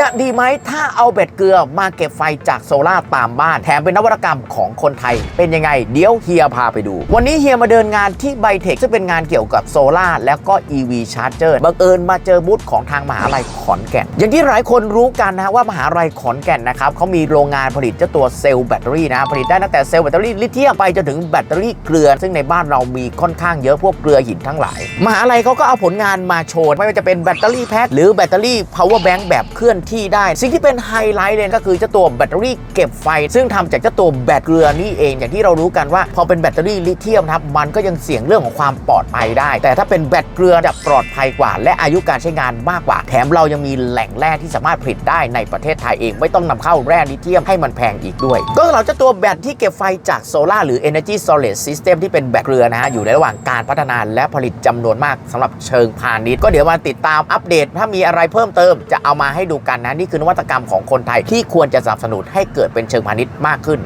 จะดีไหมถ้าเอาแบตเกลือมาเก็บไฟจากโซล่าตามบ้าน แถมเป็นนวัตกรรมของคนไทย เป็นยังไง เดี๋ยวเฮียพาไปดู วันนี้เฮียมาเดินงานที่ไบเทคซึ่งเป็นงานเกี่ยวกับโซล่าแล้วก็ EV Charger บังเอิญมาเจอบูธของทางมหาลัยขอนแก่น อย่างที่หลายคนรู้กันนะว่ามหาลัยขอนแก่นนะครับเขามีโรงงานผลิตเจ้าตัวเซลล์แบตเตอรี่นะผลิตได้ตั้งแต่เซลล์แบตเตอรี่ลิเธียมไปจนถึงแบตเตอรี่เกลือ ซึ่งในบ้านเรามีค่อนข้างเยอะพวกเกลือหินทั้งหลายมหาลัยเขาก็เอาผลงานมาโชว์ไม่ว่าจะเป็นแบตเตอรี่แพ็คหรือแบตเตอรี่ power bank แบบเคลื่อนที่ได้ สิ่งที่เป็นไฮไลท์เลยก็คือเจ้าตัวแบตเตอรี่เก็บไฟ ซึ่งทำจากเจ้าตัวแบตเกลือนี่เอง อย่างที่เรารู้กันว่าพอเป็นแบตเตอรี่ลิเธียมนะครับมันก็ยังเสี่ยงเรื่องของความปลอดภัยได้ แต่ถ้าเป็นแบตเกลือจะปลอดภัยกว่า และอายุการใช้งานมากกว่า แถมเรายังมีแหล่งแร่ที่สามารถผลิตได้ในประเทศไทยเองไม่ต้องนำเข้าแร่ลิเธียมให้มันแพงอีกด้วย ก็สำหรับเจ้าตัวแบตที่เก็บไฟจากโซลาร์หรือ Energy Storage System ที่เป็นแบตเกลือนะฮะอยู่ในระหว่างการพัฒนาและผลิตจำนวนมากสำหรับเชิงพาณิชย์ก็เดี๋ยวมาติดตามอัปเดต ถ้ามีอะไรเพิ่มเติมจะเอามาให้ดูกันนะนี่คือนวัตกรรมของคนไทยที่ควรจะสนับสนุนให้เกิดเป็นเชิงพาณิชย์มากขึ้น